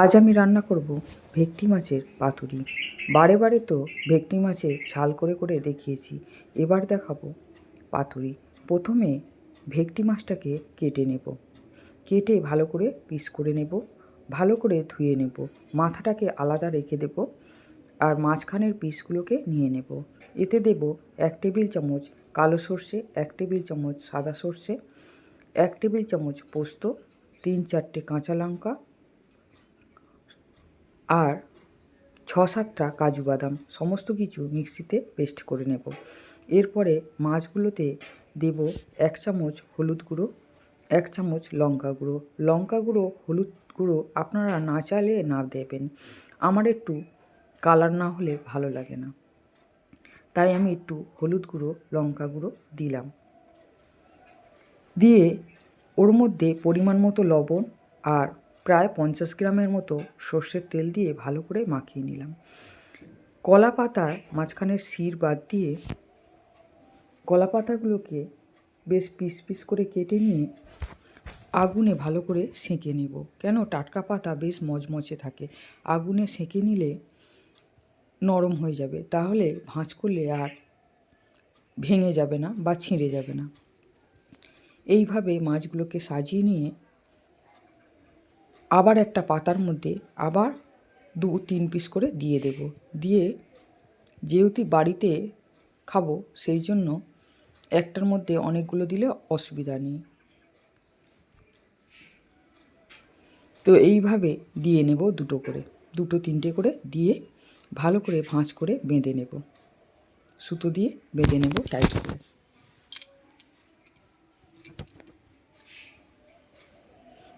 আজ আমি রান্না করব ভেটকি মাছের পাতুরি। বারে বারে তো ভেটকি মাছের ঝাল করে করে দেখিয়েছি, এবার দেখাবো পাতুরি। প্রথমে ভেটকি মাছটাকে কেটে নেব। কেটে ভালো করে পিস করে নেব, ভালো করে ধুয়ে নেব, মাথাটাকে আলাদা রেখে দেব আর মাঝখানের পিসগুলোকে নিয়ে নেব। এতে দেব এক টেবিল চামচ কালো সর্ষে, এক টেবিল চামচ সাদা সর্ষে, এক টেবিল চামচ পোস্ত, তিন চারটে কাঁচা লঙ্কা আর ছ সাতটা কাজু বাদাম সমস্ত কিছু মিক্সিতে পেস্ট করে নেব। এরপরে মাছগুলোতে দেব এক চামচ হলুদ গুঁড়ো, এক চামচ লঙ্কা গুঁড়ো। লঙ্কা গুঁড়ো, হলুদ গুঁড়ো আপনারা না চাইলে না দেবেন। আমার একটু কালার না হলে ভালো লাগে না। তাই আমি একটু হলুদ গুঁড়ো, লঙ্কা গুঁড়ো দিলাম। দিয়ে ওর মধ্যে পরিমাণ মতো লবণ আর প্রায় পঞ্চাশ গ্রামের মতো সর্ষের তেল দিয়ে ভালো করে মাখিয়ে নিলাম। কলা পাতার মাঝখানের শির বাদ দিয়ে কলা পাতাগুলোকে বেশ পিস পিস করে কেটে নিয়ে আগুনে ভালো করে সেঁকে নেব। কেন? টাটকা পাতা বেশ মচমচে থাকে। আগুনে সেঁকে নিলে নরম হয়ে যাবে। তাহলে ভাঁজ করলে আর ভেঙে যাবে না বা ছিঁড়ে যাবে না। এইভাবে মাছগুলোকে সাজিয়ে নিয়ে আবার একটা পাতার মধ্যে আবার দু, তিন পিস করে দিয়ে দেব। দিয়ে যেহেতু বাড়িতে খাব, সেই জন্য একটার মধ্যে অনেকগুলো দিলে অসুবিধা নেই। তো এইভাবে দিয়ে নেব দুটো করে। দুটো, তিনটে করে দিয়ে ভালো করে ভাঁজ করে বেঁধে নেব। সুতো দিয়ে বেঁধে নেব টাইট করে।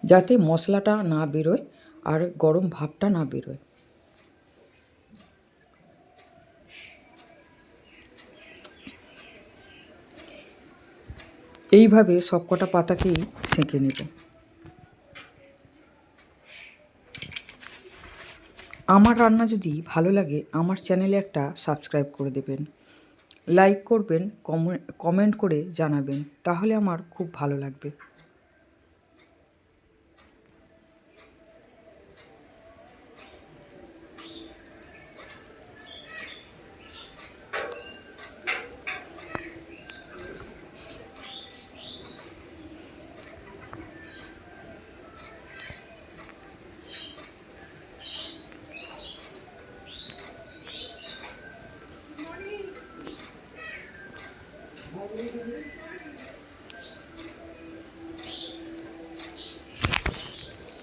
যাতে মশলাটা না বেরোয় আর গরম ভাবটা না বেরোয়। এইভাবে সবকটা পাতাকেই সেঁকে নেব। আমার রান্না যদি ভালো লাগে, আমার চ্যানেলে একটা সাবস্ক্রাইব করে দেবেন। লাইক করবেন কমেন্ট করে জানাবেন, তাহলে আমার খুব ভালো লাগবে।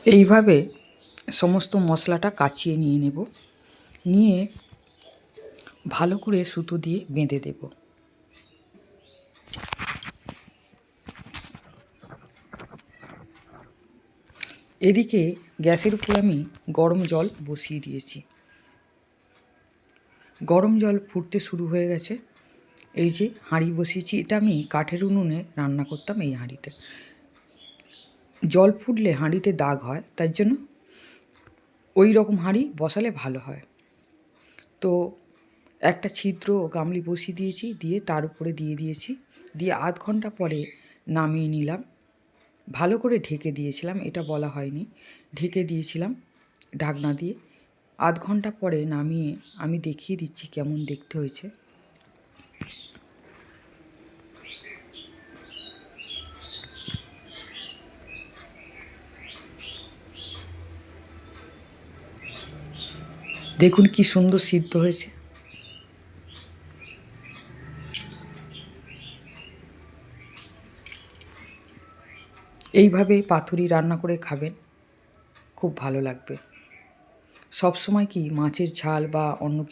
এইভাবে সমস্ত মশলাটা কাচিয়ে নিয়ে নেব। নিয়ে ভালো করে সুতো দিয়ে বেঁধে দেব। এদিকে গ্যাসের উপর আমি গরম জল বসিয়ে দিয়েছি। গরম জল ফুটতে শুরু হয়ে গেছে। এই যে হাঁড়ি বসিয়েছি, এটা আমি কাঠের উনুনে রান্না করতাম এই হাঁড়িতে। জল ফুটলে হাঁড়িতে দাগ হয়, তার জন্য ওই রকম হাঁড়ি বসালে ভালো হয়। তো একটা ছিদ্র গামলি বসিয়ে দিয়েছি, দিয়ে তার উপরে দিয়ে দিয়েছি। দিয়ে আধ ঘণ্টা পরে নামিয়ে নিলাম। ভালো করে ঢেকে দিয়েছিলাম, এটা বলা হয়নি। ঢেকে দিয়েছিলাম ঢাকনা দিয়ে। আধ ঘণ্টা পরে নামিয়ে আমি দেখিয়ে দিচ্ছি কেমন দেখতে হয়েছে। দেখুন কি সুন্দর সিদ্ধ হয়েছে। এইভাবে পাথুরি রান্না করে খাবেন, খুব ভালো লাগবে। সব সময় কি মাছের ঝাল বা অন্য কিছু